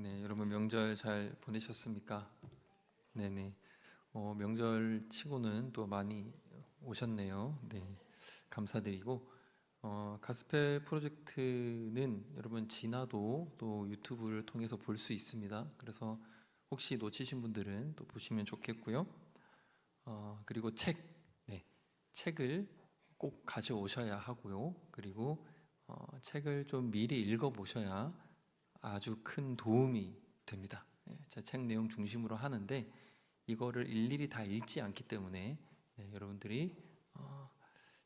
네, 여러분 명절 잘 보내셨습니까? 네네. 어, 명절 치고는 또 많이 오셨네요. 네, 감사드리고 어, 가스펠 프로젝트는 여러분 지나도 또 유튜브를 통해서 볼 수 있습니다. 그래서 혹시 놓치신 분들은 또 보시면 좋겠고요. 어, 그리고 책, 네, 책을 꼭 가져오셔야 하고요. 그리고 어, 책을 좀 미리 읽어보셔야 아주 큰 도움이 됩니다. 예, 제가 책 내용 중심으로 하는데 이거를 일일이 다 읽지 않기 때문에 네, 여러분들이 어,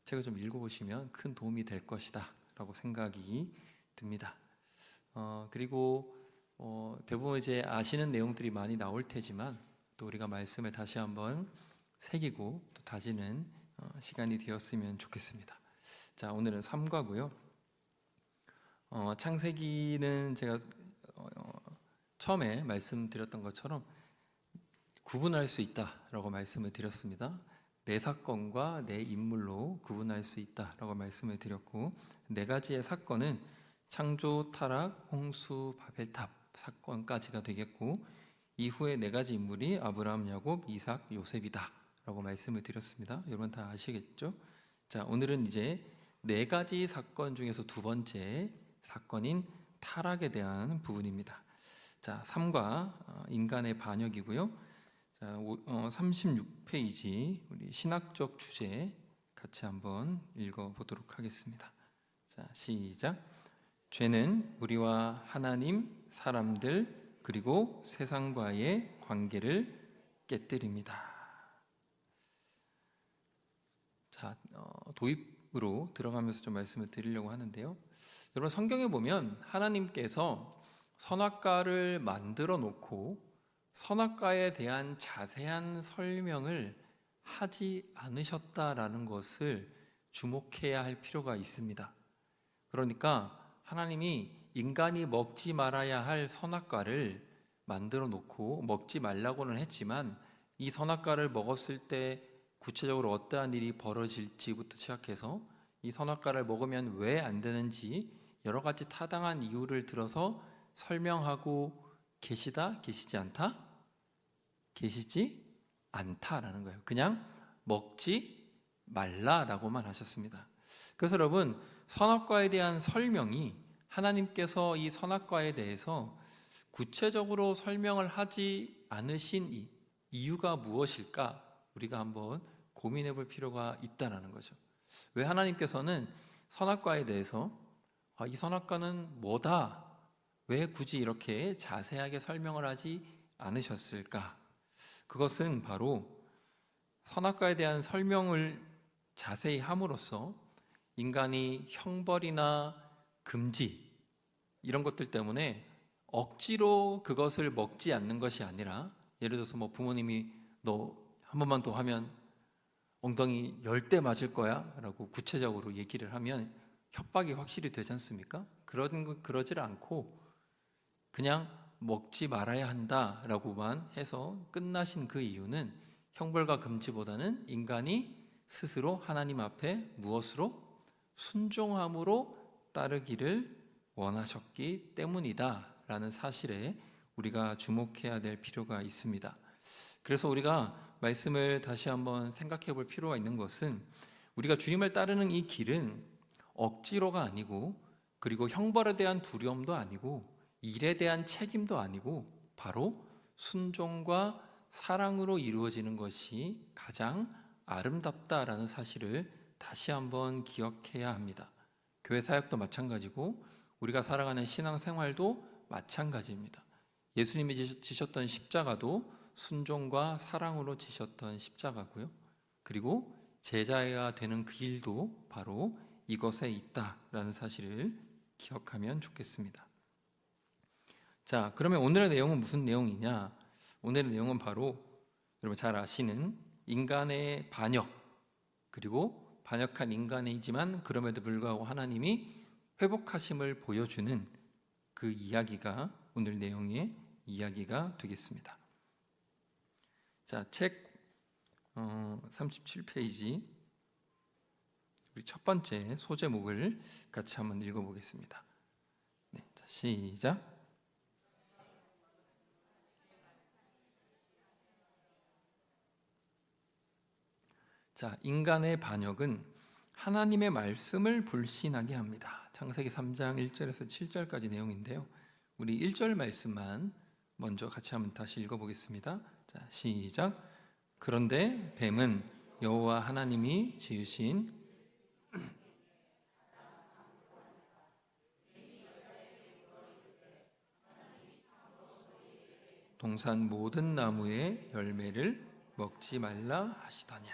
책을 좀 읽어보시면 큰 도움이 될 것이다라고 생각이 듭니다. 어, 그리고 어, 대부분 이제 아시는 내용들이 많이 나올 테지만 또 우리가 말씀을 다시 한번 새기고 또 다지는 어, 시간이 되었으면 좋겠습니다. 자 오늘은 3과고요. 어, 창세기는 제가 어, 어, 처음에 말씀드렸던 것처럼 구분할 수 있다라고 말씀을 드렸습니다. 내 사건과 내 인물로 구분할 수 있다라고 말씀을 드렸고 네 가지의 사건은 창조, 타락, 홍수, 바벨탑 사건까지가 되겠고 이후에 네 가지 인물이 아브라함, 야곱, 이삭, 요셉이다라고 말씀을 드렸습니다. 여러분 다 아시겠죠? 자 오늘은 이제 네 가지 사건 중에서 두 번째 사건인 타락에 대한 부분입니다. 자, 3과 인간의 반역이고요. 자, 오- 어, 36페이지 우리 신학적 주제 같이 한번 읽어 보도록 하겠습니다. 자, 시작. 죄는 우리와 하나님, 사람들 그리고 세상과의 관계를 깨뜨립니다. 자, 어, 도입 으로 들어가면서 좀 말씀을 드리려고 하는데요. 여러분 성경에 보면 하나님께서 선악과를 만들어 놓고 선악과에 대한 자세한 설명을 하지 않으셨다라는 것을 주목해야 할 필요가 있습니다. 그러니까 하나님이 인간이 먹지 말아야 할 선악과를 만들어 놓고 먹지 말라고는 했지만 이 선악과를 먹었을 때 구체적으로 어떠한 일이 벌어질지부터 시작해서 이 선악과를 먹으면 왜 안 되는지 여러 가지 타당한 이유를 들어서 설명하고 계시다, 계시지 않다, 계시지 않다라는 거예요. 그냥 먹지 말라라고만 하셨습니다. 그래서 여러분 선악과에 대한 설명이 하나님께서 이 선악과에 대해서 구체적으로 설명을 하지 않으신 이 이유가 무엇일까 우리가 한번 고민해 볼 필요가 있다라는 거죠. 왜 하나님께서는 선악과에 대해서 아, 이 선악과는 뭐다? 왜 굳이 이렇게 자세하게 설명을 하지 않으셨을까? 그것은 바로 선악과에 대한 설명을 자세히 함으로써 인간이 형벌이나 금지 이런 것들 때문에 억지로 그것을 먹지 않는 것이 아니라 예를 들어서 뭐 부모님이 너 한 번만 더 하면 엉덩이 열 대 맞을 거야 라고 구체적으로 얘기를 하면 협박이 확실히 되지 않습니까? 그런 거 그러질 않고 그냥 먹지 말아야 한다라고만 해서 끝나신 그 이유는 형벌과 금지보다는 인간이 스스로 하나님 앞에 무엇으로 순종함으로 따르기를 원하셨기 때문이다라는 사실에 우리가 주목해야 될 필요가 있습니다. 그래서 우리가 말씀을 다시 한번 생각해 볼 필요가 있는 것은 우리가 주님을 따르는 이 길은 억지로가 아니고 그리고 형벌에 대한 두려움도 아니고 일에 대한 책임도 아니고 바로 순종과 사랑으로 이루어지는 것이 가장 아름답다라는 사실을 다시 한번 기억해야 합니다. 교회 사역도 마찬가지고 우리가 살아가는 신앙 생활도 마찬가지입니다. 예수님이 지셨- 지셨던 십자가도 순종과 사랑으로 지셨던 십자가고요. 그리고 제자가 되는 그 일도 바로 이것에 있다라는 사실을 기억하면 좋겠습니다. 자, 그러면 오늘의 내용은 무슨 내용이냐? 오늘의 내용은 바로 여러분 잘 아시는 인간의 반역 그리고 반역한 인간이지만 그럼에도 불구하고 하나님이 회복하심을 보여주는 그 이야기가 오늘 내용의 이야기가 되겠습니다. 자, 책 어, 37페이지 우리 첫 번째 소제목을 같이 한번 읽어보겠습니다. 네, 자, 시작. 자, 인간의 반역은 하나님의 말씀을 불신하게 합니다. 창세기 3장 1절에서 7절까지 내용인데요. 우리 1절 말씀만 먼저 같이 한번 다시 읽어보겠습니다. 자, 시작. 그런데 뱀은 여호와 하나님이 지으신 동산 모든 나무의 열매를 먹지 말라 하시더냐.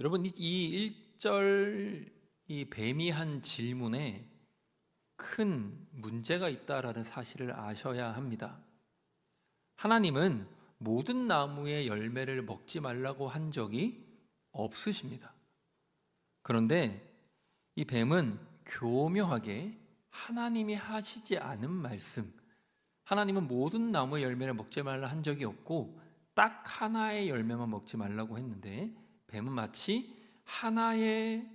여러분 이- 이 1절 이 뱀이 한 질문에 큰 문제가 있다라는 사실을 아셔야 합니다. 하나님은 모든 나무의 열매를 먹지 말라고 한 적이 없으십니다. 그런데 이 뱀은 교묘하게 하나님이 하시지 않은 말씀, 하나님은 모든 나무의 열매를 먹지 말라 한 적이 없고 딱 하나의 열매만 먹지 말라고 했는데 뱀은 마치 하나의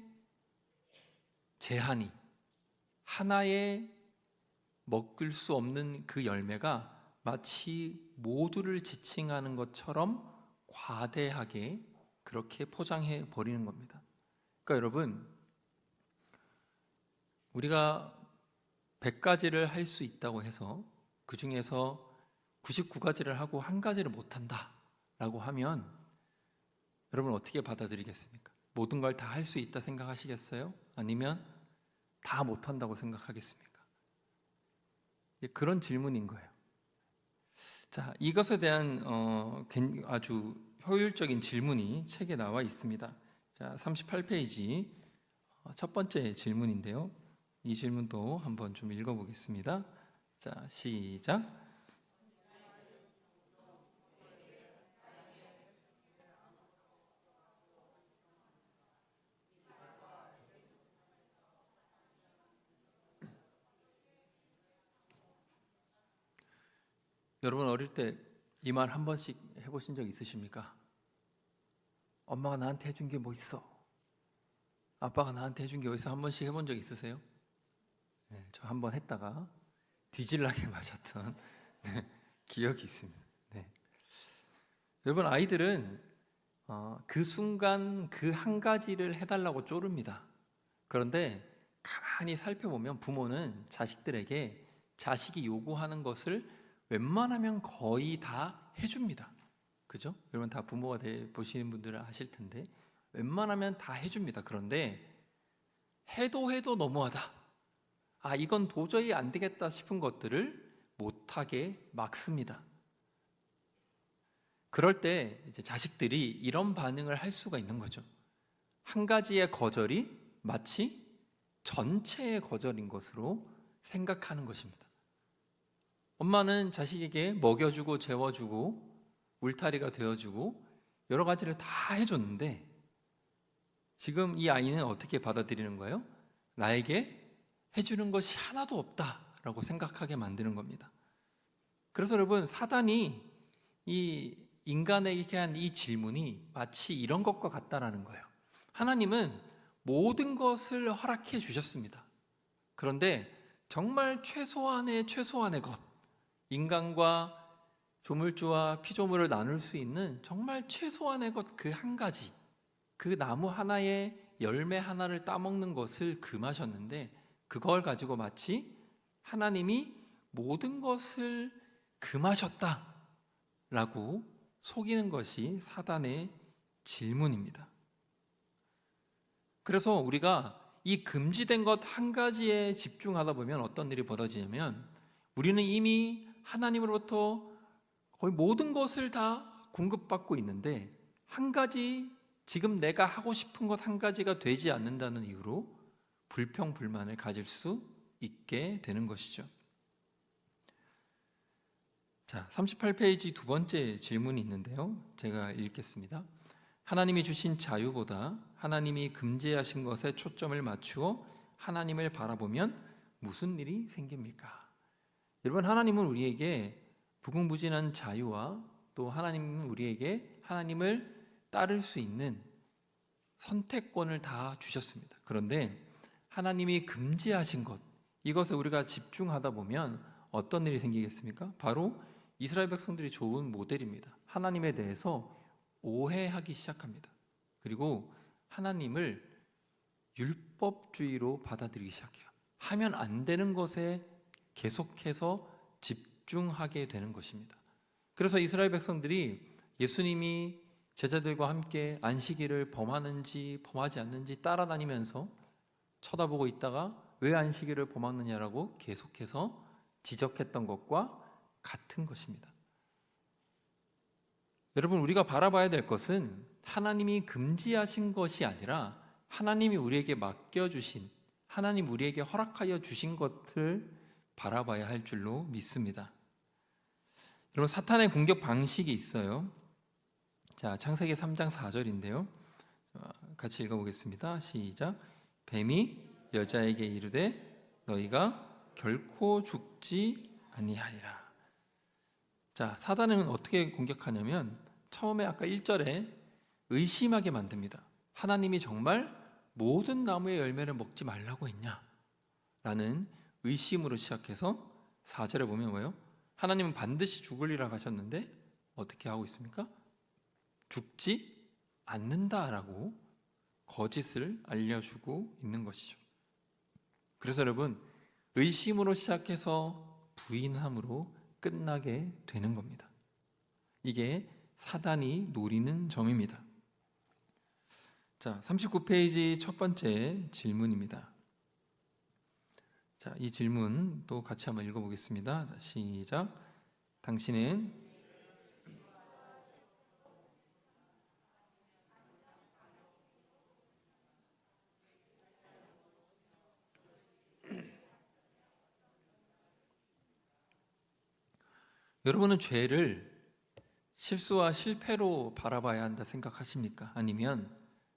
제한이 하나의 먹을 수 없는 그 열매가 마치 모두를 지칭하는 것처럼 과대하게 그렇게 포장해 버리는 겁니다. 그러니까 여러분 우리가 100가지를 할 수 있다고 해서 그 중에서 99가지를 하고 한 가지를 못 한다 라고 하면 여러분 어떻게 받아들이겠습니까? 모든 걸 다 할 수 있다 생각하시겠어요? 아니면 다 못한다고 생각하겠습니까? 예, 그런 질문인 거예요. 자, 이것에 대한 어, 괜- 아주 효율적인 질문이 책에 나와 있습니다. 자, 38페이지 어, 첫 번째 질문인데요. 이 질문도 한번 좀 읽어보겠습니다. 자, 시작. 여러분 어릴 때 이 말 한 번씩 해보신 적 있으십니까? 엄마가 나한테 해준 게 뭐 있어? 아빠가 나한테 해준 게 어디서 한 번씩 해본 적 있으세요? 네, 저 한 번 했다가 뒤질나게 맞았던 네, 기억이 있습니다. 네. 여러분 아이들은 어, 그 순간 그 한 가지를 해달라고 쪼릅니다. 그런데 가만히 살펴보면 부모는 자식들에게 자식이 요구하는 것을 웬만하면 거의 다 해줍니다. 그죠? 여러분 다 부모가 돼 보시는 분들은 아실 텐데 웬만하면 다 해줍니다. 그런데 해도 해도 너무하다. 아 이건 도저히 안 되겠다 싶은 것들을 못하게 막습니다. 그럴 때 이제 자식들이 이런 반응을 할 수가 있는 거죠. 한 가지의 거절이 마치 전체의 거절인 것으로 생각하는 것입니다. 엄마는 자식에게 먹여주고 재워주고 울타리가 되어주고 여러 가지를 다 해줬는데 지금 이 아이는 어떻게 받아들이는 거예요? 나에게 해주는 것이 하나도 없다라고 생각하게 만드는 겁니다. 그래서 여러분 사단이 이 인간에게 한 이 질문이 마치 이런 것과 같다라는 거예요. 하나님은 모든 것을 허락해 주셨습니다. 그런데 정말 최소한의 최소한의 것, 인간과 조물주와 피조물을 나눌 수 있는 정말 최소한의 것 그 한 가지, 그 나무 하나의 열매 하나를 따먹는 것을 금하셨는데 그걸 가지고 마치 하나님이 모든 것을 금하셨다 라고 속이는 것이 사단의 질문입니다. 그래서 우리가 이 금지된 것 한 가지에 집중하다 보면 어떤 일이 벌어지냐면 우리는 이미 하나님으로부터 거의 모든 것을 다 공급받고 있는데 한 가지 지금 내가 하고 싶은 것 한 가지가 되지 않는다는 이유로 불평 불만을 가질 수 있게 되는 것이죠. 자, 38페이지 두 번째 질문이 있는데요. 제가 읽겠습니다. 하나님이 주신 자유보다 하나님이 금지하신 것에 초점을 맞추어 하나님을 바라보면 무슨 일이 생깁니까? 여러분 하나님은 우리에게 부궁부진한 자유와 또 하나님은 우리에게 하나님을 따를 수 있는 선택권을 다 주셨습니다. 그런데 하나님이 금지하신 것 이것에 우리가 집중하다 보면 어떤 일이 생기겠습니까? 바로 이스라엘 백성들이 좋은 모델입니다. 하나님에 대해서 오해하기 시작합니다. 그리고 하나님을 율법주의로 받아들이기 시작해요. 하면 안 되는 것에 계속해서 집중하게 되는 것입니다. 그래서 이스라엘 백성들이 예수님이 제자들과 함께 안식일을 범하는지 범하지 않는지 따라다니면서 쳐다보고 있다가 왜 안식일을 범하느냐라고 계속해서 지적했던 것과 같은 것입니다. 여러분 우리가 바라봐야 될 것은 하나님이 금지하신 것이 아니라 하나님이 우리에게 맡겨 주신 하나님 우리에게 허락하여 주신 것을 바라봐야 할 줄로 믿습니다. 여러분 사탄의 공격 방식이 있어요. 자, 창세기 3장 4절인데요. 같이 읽어 보겠습니다. 시작. 뱀이 여자에게 이르되 너희가 결코 죽지 아니하리라. 자, 사단은 어떻게 공격하냐면 처음에 아까 1절에 의심하게 만듭니다. 하나님이 정말 모든 나무의 열매를 먹지 말라고 했냐? 라는 의심으로 시작해서 4절에 보면 뭐예요? 하나님은 반드시 죽으리라 하셨는데 어떻게 하고 있습니까? 죽지 않는다라고 거짓을 알려주고 있는 것이죠. 그래서 여러분 의심으로 시작해서 부인함으로 끝나게 되는 겁니다. 이게 사단이 노리는 점입니다. 자, 39페이지 첫 번째 질문입니다. 자, 이 질문 또 같이 한번 읽어보겠습니다. 자, 시작. 당신은 여러분은 죄를 실수와 실패로 바라봐야 한다 생각하십니까? 아니면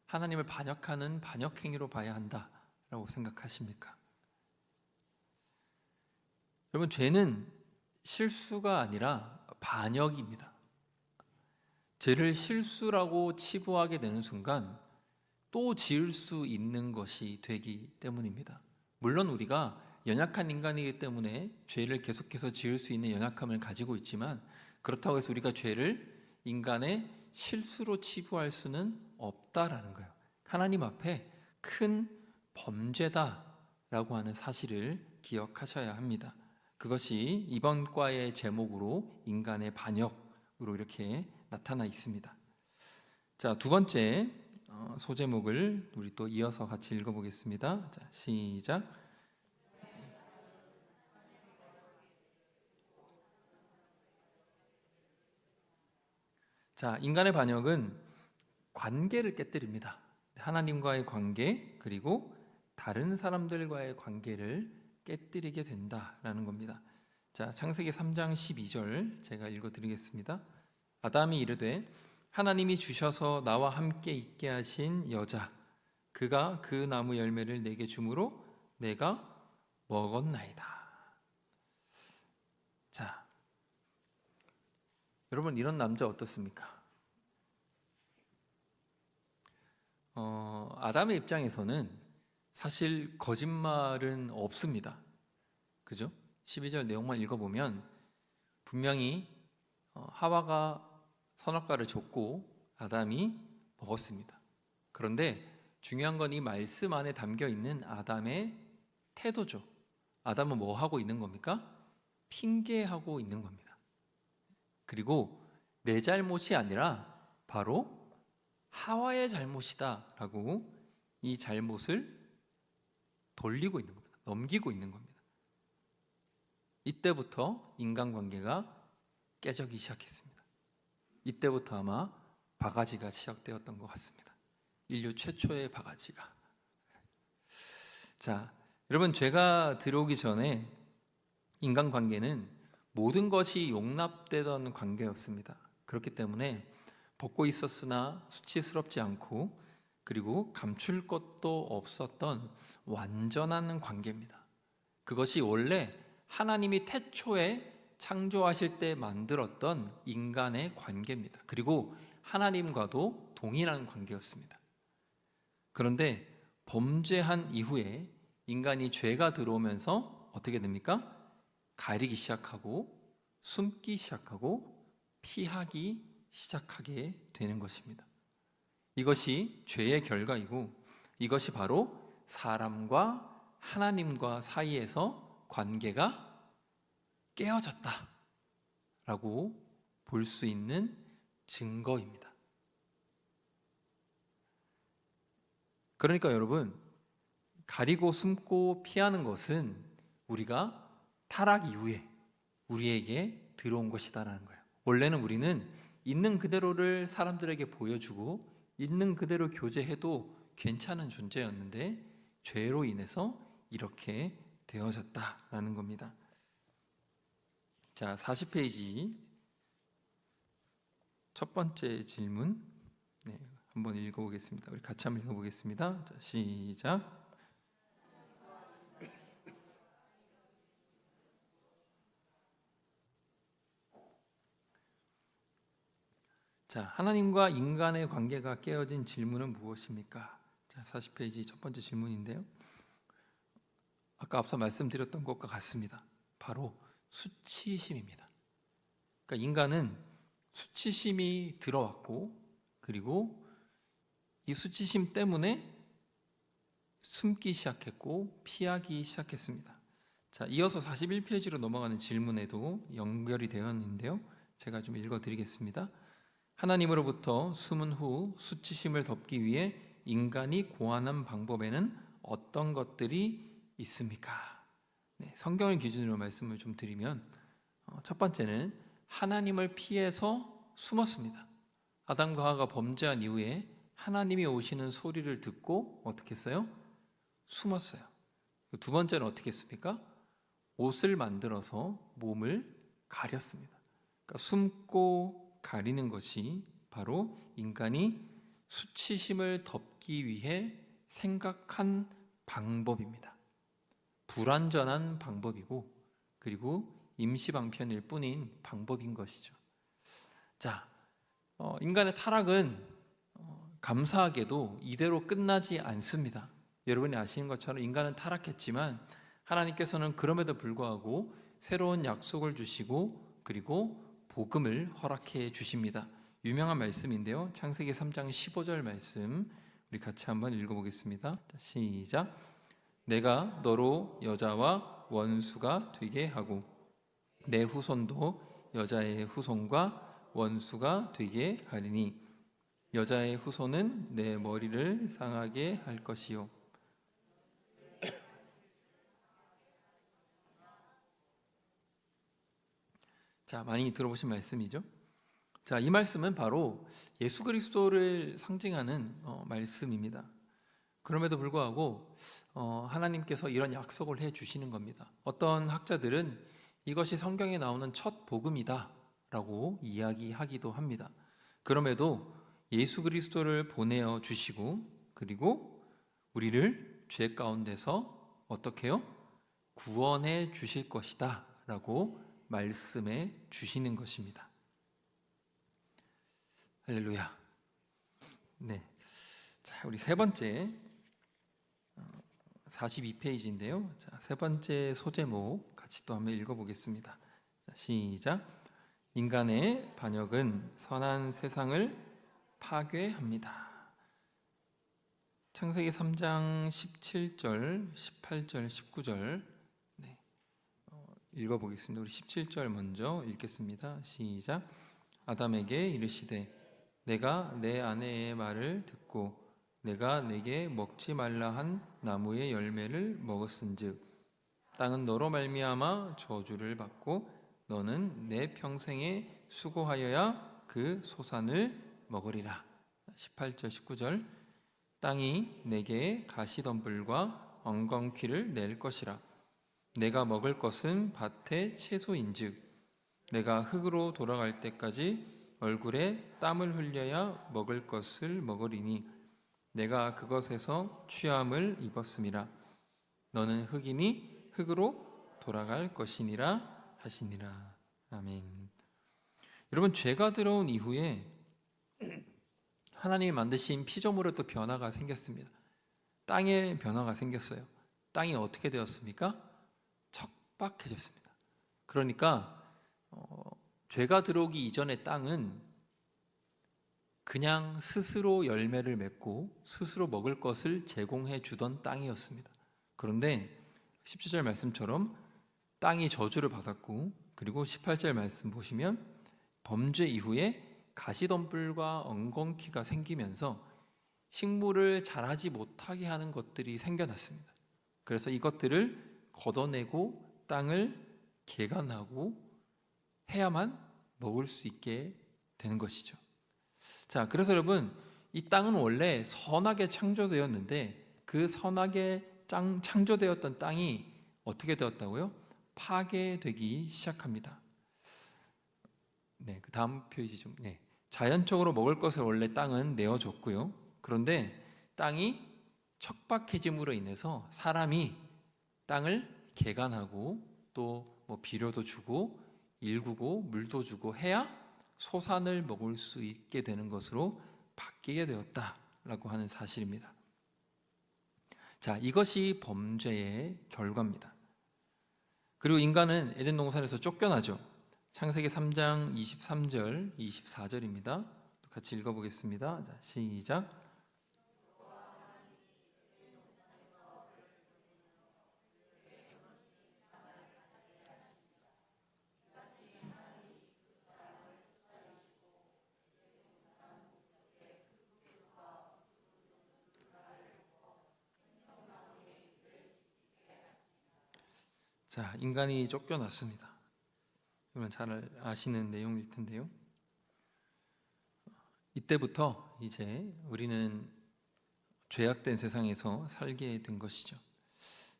하나님을 반역하는 반역행위로 봐야 한다라고 생각하십니까? 여러분 죄는 실수가 아니라 반역입니다. 죄를 실수라고 치부하게 되는 순간 또 지을 수 있는 것이 되기 때문입니다. 물론 우리가 연약한 인간이기 때문에 죄를 계속해서 지을 수 있는 연약함을 가지고 있지만 그렇다고 해서 우리가 죄를 인간의 실수로 치부할 수는 없다라는 거예요. 하나님 앞에 큰 범죄다라고 하는 사실을 기억하셔야 합니다. 그것이 이번 과의 제목으로 인간의 반역으로 이렇게 나타나 있습니다. 자, 두 번째 어, 소제목을 우리 또 이어서 같이 읽어보겠습니다. 자, 시작. 자, 인간의 반역은 관계를 깨뜨립니다. 하나님과의 관계 그리고 다른 사람들과의 관계를 깨뜨리게 된다라는 겁니다. 자, 창세기 3장 12절 제가 읽어 드리겠습니다. 아담이 이르되 하나님이 주셔서 나와 함께 있게 하신 여자 그가 그 나무 열매를 내게 주므로 내가 먹었나이다. 자, 여러분 이런 남자 어떻습니까? 어, 아담의 입장에서는 사실 거짓말은 없습니다. 그죠? 12절 내용만 읽어보면 분명히 어, 하와가 선악과를 줬고 아담이 먹었습니다. 그런데 중요한 건 이 말씀 안에 담겨 있는 아담의 태도죠. 아담은 뭐 하고 있는 겁니까? 핑계하고 있는 겁니다. 그리고 내 잘못이 아니라 바로 하와의 잘못이다라고 이 잘못을 돌리고 있는 겁니다. 넘기고 있는 겁니다. 이때부터 인간관계가 깨지기 시작했습니다. 이때부터 아마 바가지가 시작되었던 것 같습니다. 인류 최초의 바가지가. 자, 여러분 죄가 들어오기 전에 인간관계는 모든 것이 용납되던 관계였습니다. 그렇기 때문에 벗고 있었으나 수치스럽지 않고 그리고 감출 것도 없었던 완전한 관계입니다. 그것이 원래 하나님이 태초에 창조하실 때 만들었던 인간의 관계입니다. 그리고 하나님과도 동일한 관계였습니다. 그런데 범죄한 이후에 인간이 죄가 들어오면서 어떻게 됩니까? 가리기 시작하고 숨기 시작하고 피하기 시작하게 되는 것입니다. 이것이 죄의 결과이고 이것이 바로 사람과 하나님과 사이에서 관계가 깨어졌다 라고 볼 수 있는 증거입니다. 그러니까 여러분, 가리고 숨고 피하는 것은 우리가 타락 이후에 우리에게 들어온 것이다라는 거예요. 원래는 우리는 있는 그대로를 사람들에게 보여주고 있는 그대로 교제해도 괜찮은 존재였는데 죄로 인해서 이렇게 되어졌다라는 겁니다. 자, 40페이지 첫 번째 질문 네, 한번 읽어보겠습니다. 우리 같이 한번 읽어보겠습니다. 자, 시작. 자, 하나님과 인간의 관계가 깨어진 질문은 무엇입니까? 자, 40페이지 첫 번째 질문인데요. 아까 앞서 말씀드렸던 것과 같습니다. 바로 수치심입니다. 그러니까 인간은 수치심이 들어왔고 그리고 이 수치심 때문에 숨기 시작했고 피하기 시작했습니다. 자, 이어서 41페이지로 넘어가는 질문에도 연결이 되어 있는데요. 제가 좀 읽어 드리겠습니다. 하나님으로부터 숨은 후 수치심을 덮기 위해 인간이 고안한 방법에는 어떤 것들이 있습니까? 네, 성경을 기준으로 말씀을 좀 드리면 어, 첫 번째는 하나님을 피해서 숨었습니다. 아담과 하가 범죄한 이후에 하나님이 오시는 소리를 듣고 어떻게 했어요? 숨었어요. 두 번째는 어떻게 했습니까? 옷을 만들어서 몸을 가렸습니다. 그러니까 숨고 가리는 것이 바로 인간이 수치심을 덮기 위해 생각한 방법입니다. 불완전한 방법이고 그리고 임시방편일 뿐인 방법인 것이죠. 자, 어, 인간의 타락은 어, 감사하게도 이대로 끝나지 않습니다. 여러분이 아시는 것처럼 인간은 타락했지만 하나님께서는 그럼에도 불구하고 새로운 약속을 주시고 그리고 복음을 허락해 주십니다. 유명한 말씀인데요. 창세기 3장 15절 말씀 우리 같이 한번 읽어보겠습니다. 시작. 내가 너로 여자와 원수가 되게 하고 내 후손도 여자의 후손과 원수가 되게 하리니 여자의 후손은 내 머리를 상하게 할 것이요 자, 많이 들어보신 말씀이죠. 자, 이 말씀은 바로 예수 그리스도를 상징하는 어, 말씀입니다. 그럼에도 불구하고 어, 하나님께서 이런 약속을 해 주시는 겁니다. 어떤 학자들은 이것이 성경에 나오는 첫 복음이다라고 이야기하기도 합니다. 그럼에도 예수 그리스도를 보내어 주시고 그리고 우리를 죄 가운데서 어떻게요? 구원해 주실 것이다라고 말씀해 주시는 것입니다. 할렐루야. 네. 자, 우리 세 번째 42페이지인데요. 자, 세 번째 소제목 같이 또 한번 읽어 보겠습니다. 자, 시작. 인간의 반역은 선한 세상을 파괴합니다. 창세기 3장 17절, 18절, 19절 네, 어, 읽어보겠습니다. 우리 17절 먼저 읽겠습니다. 시작. 아담에게 이르시되 내가 내 아내의 말을 듣고 내가 내게 먹지 말라 한 나무의 열매를 먹었은즉 땅은 너로 말미암아 저주를 받고 너는 내 평생에 수고하여야 그 소산을 먹으리라. 18절 19절 땅이 내게 가시덤불과 엉겅퀴를 낼 것이라 내가 먹을 것은 밭의 채소인즉 내가 흙으로 돌아갈 때까지 얼굴에 땀을 흘려야 먹을 것을 먹으리니 내가 그것에서 취함을 입었음이라 너는 흑이니 흙으로 돌아갈 것이니라 하시니라 아멘. 여러분 죄가 들어온 이후에 하나님이 만드신 피조물에 또 변화가 생겼습니다. 땅에 변화가 생겼어요. 땅이 어떻게 되었습니까? 척박해졌습니다. 그러니까 어, 죄가 들어오기 이전의 땅은 그냥 스스로 열매를 맺고 스스로 먹을 것을 제공해 주던 땅이었습니다. 그런데 17절 말씀처럼 땅이 저주를 받았고 그리고 18절 말씀 보시면 범죄 이후에 가시덤불과 엉겅퀴가 생기면서 식물을 자라지 못하게 하는 것들이 생겨났습니다. 그래서 이것들을 걷어내고 땅을 개간하고 해야만 먹을 수 있게 되는 것이죠. 자, 그래서 여러분, 이 땅은 원래 선하게 창조되었는데 그 선하게 짱- 창조되었던 땅이 어떻게 되었다고요? 파괴되기 시작합니다. 네, 그 다음 페이지 좀. 네. 자연적으로 먹을 것을 원래 땅은 내어줬고요. 그런데 땅이 척박해짐으로 인해서 사람이 땅을 개간하고 또 뭐 비료도 주고 일구고 물도 주고 해야 소산을 먹을 수 있게 되는 것으로 바뀌게 되었다라고 하는 사실입니다. 자, 이것이 범죄의 결과입니다. 그리고 인간은 에덴 동산에서 쫓겨나죠. 창세기 3장 23절, 24절입니다. 같이 읽어보겠습니다. 자, 시작. 자, 인간이 쫓겨났습니다. 이건 잘 아시는 내용일 텐데요. 이때부터 이제 우리는 죄악된 세상에서 살게 된 것이죠.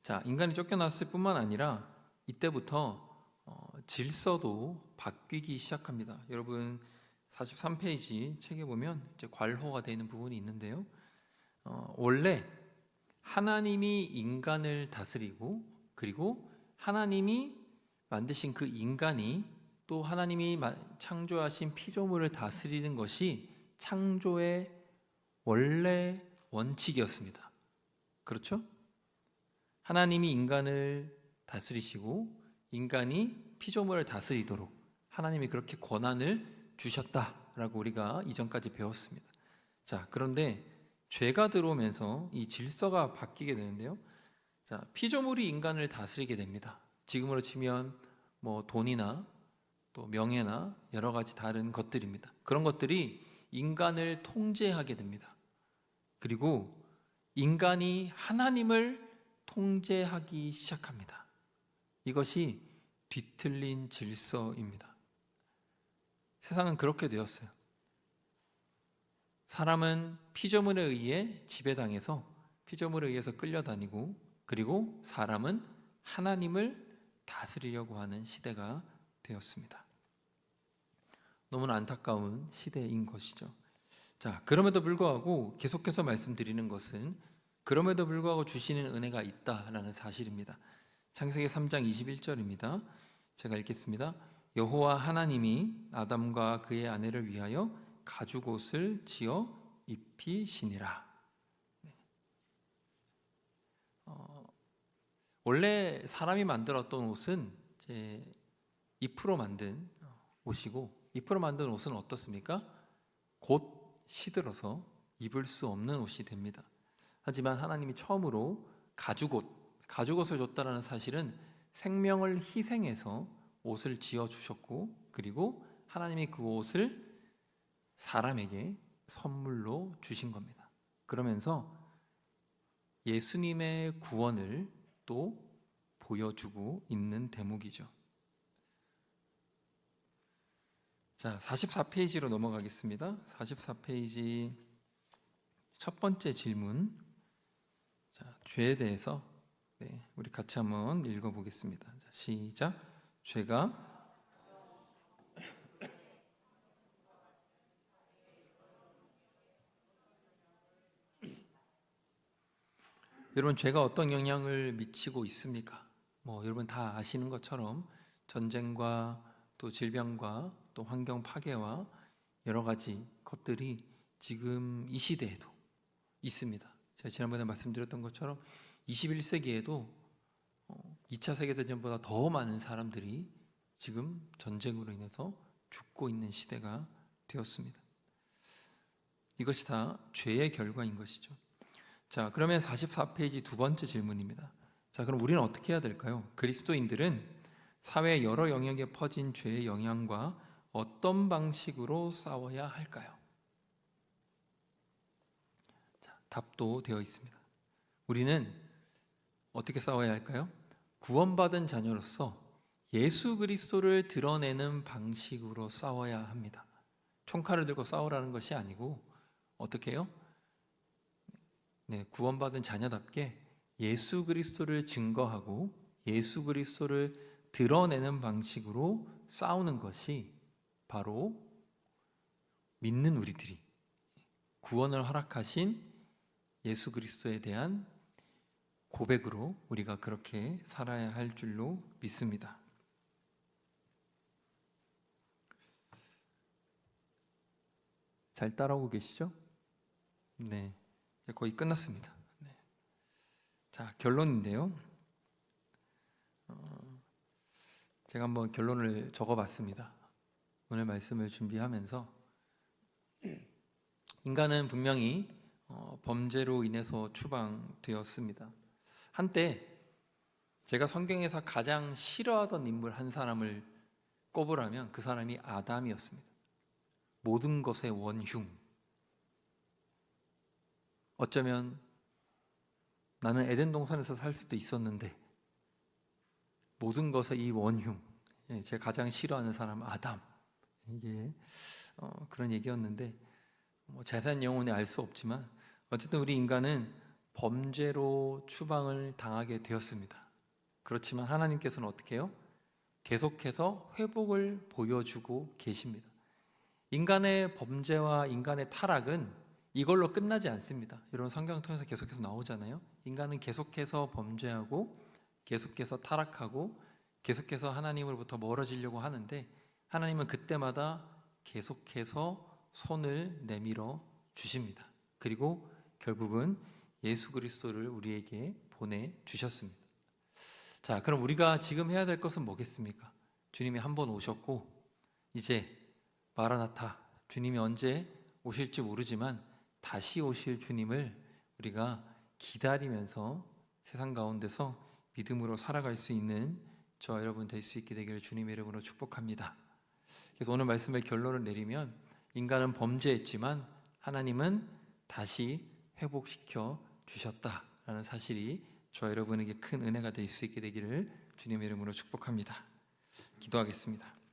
자, 인간이 쫓겨났을 뿐만 아니라 이때부터 어, 질서도 바뀌기 시작합니다. 여러분 43페이지 책에 보면 이제 괄호가 되어 있는 부분이 있는데요. 어, 원래 하나님이 인간을 다스리고 그리고 하나님이 만드신 그 인간이 또 하나님이 마- 창조하신 피조물을 다스리는 것이 창조의 원래 원칙이었습니다. 그렇죠? 하나님이 인간을 다스리시고 인간이 피조물을 다스리도록 하나님이 그렇게 권한을 주셨다라고 우리가 이전까지 배웠습니다. 자, 그런데 죄가 들어오면서 이 질서가 바뀌게 되는데요. 자, 피조물이 인간을 다스리게 됩니다. 지금으로 치면 뭐 돈이나 또 명예나 여러 가지 다른 것들입니다. 그런 것들이 인간을 통제하게 됩니다. 그리고 인간이 하나님을 통제하기 시작합니다. 이것이 뒤틀린 질서입니다. 세상은 그렇게 되었어요. 사람은 피조물에 의해 지배당해서 피조물에 의해서 끌려다니고 그리고 사람은 하나님을 다스리려고 하는 시대가 되었습니다. 너무나 안타까운 시대인 것이죠. 자, 그럼에도 불구하고 계속해서 말씀드리는 것은 그럼에도 불구하고 주시는 은혜가 있다라는 사실입니다. 창세기 3장 21절입니다. 제가 읽겠습니다. 여호와 하나님이 아담과 그의 아내를 위하여 가죽 옷을 지어 입히시니라. 네. 어, 원래 사람이 만들었던 옷은 이제 잎으로 만든 옷이고 잎으로 만든 옷은 어떻습니까? 곧 시들어서 입을 수 없는 옷이 됩니다. 하지만 하나님이 처음으로 가죽옷, 가죽옷을 줬다라는 사실은 생명을 희생해서 옷을 지어 주셨고 그리고 하나님이 그 옷을 사람에게 선물로 주신 겁니다. 그러면서 예수님의 구원을 또 보여주고 있는 대목이죠. 자, 44페이지로 넘어가겠습니다. 44페이지 첫 번째 질문. 자, 죄에 대해서 네, 우리 같이 한번 읽어보겠습니다. 자, 시작. 죄가 여러분 죄가 어떤 영향을 미치고 있습니까? 뭐 여러분 다 아시는 것처럼 전쟁과 또 질병과 또 환경 파괴와 여러 가지 것들이 지금 이 시대에도 있습니다. 제가 지난번에 말씀드렸던 것처럼 21세기에도 2차 세계대전보다 더 많은 사람들이 지금 전쟁으로 인해서 죽고 있는 시대가 되었습니다. 이것이 다 죄의 결과인 것이죠. 자, 그러면 44페이지 두 번째 질문입니다. 자, 그럼 우리는 어떻게 해야 될까요? 그리스도인들은 사회 여러 영역에 퍼진 죄의 영향과 어떤 방식으로 싸워야 할까요? 자, 답도 되어 있습니다. 우리는 어떻게 싸워야 할까요? 구원받은 자녀로서 예수 그리스도를 드러내는 방식으로 싸워야 합니다. 총칼을 들고 싸우라는 것이 아니고 어떻게 해요? 네, 구원받은 자녀답게 예수 그리스도를 증거하고 예수 그리스도를 드러내는 방식으로 싸우는 것이 바로 믿는 우리들이 구원을 허락하신 예수 그리스도에 대한 고백으로 우리가 그렇게 살아야 할 줄로 믿습니다. 잘 따라오고 계시죠? 네, 거의 끝났습니다. 네. 자, 결론인데요. 어, 제가 한번 결론을 적어봤습니다. 오늘 말씀을 준비하면서 인간은 분명히 어, 범죄로 인해서 추방되었습니다. 한때 제가 성경에서 가장 싫어하던 인물 한 사람을 꼽으라면 그 사람이 아담이었습니다. 모든 것의 원흉. 어쩌면 나는 에덴 동산에서 살 수도 있었는데 모든 것의 이 원흉. 예, 제가 가장 싫어하는 사람 아담. 이게 어, 그런 얘기였는데 뭐 자세한 영혼이 알 수 없지만 어쨌든 우리 인간은 범죄로 추방을 당하게 되었습니다. 그렇지만 하나님께서는 어떻게 해요? 계속해서 회복을 보여주고 계십니다. 인간의 범죄와 인간의 타락은 이걸로 끝나지 않습니다. 이런 성경 통해서 계속해서 나오잖아요. 인간은 계속해서 범죄하고 계속해서 타락하고 계속해서 하나님으로부터 멀어지려고 하는데 하나님은 그때마다 계속해서 손을 내밀어 주십니다. 그리고 결국은 예수 그리스도를 우리에게 보내 주셨습니다. 자, 그럼 우리가 지금 해야 될 것은 뭐겠습니까? 주님이 한 번 오셨고 이제 마라나타 주님이 언제 오실지 모르지만 다시 오실 주님을 우리가 기다리면서 세상 가운데서 믿음으로 살아갈 수 있는 저 여러분 될 수 있게 되기를 주님의 이름으로 축복합니다. 그래서 오늘 말씀의 결론을 내리면 인간은 범죄했지만 하나님은 다시 회복시켜 주셨다라는 사실이 저 여러분에게 큰 은혜가 될 수 있게 되기를 주님의 이름으로 축복합니다. 기도하겠습니다.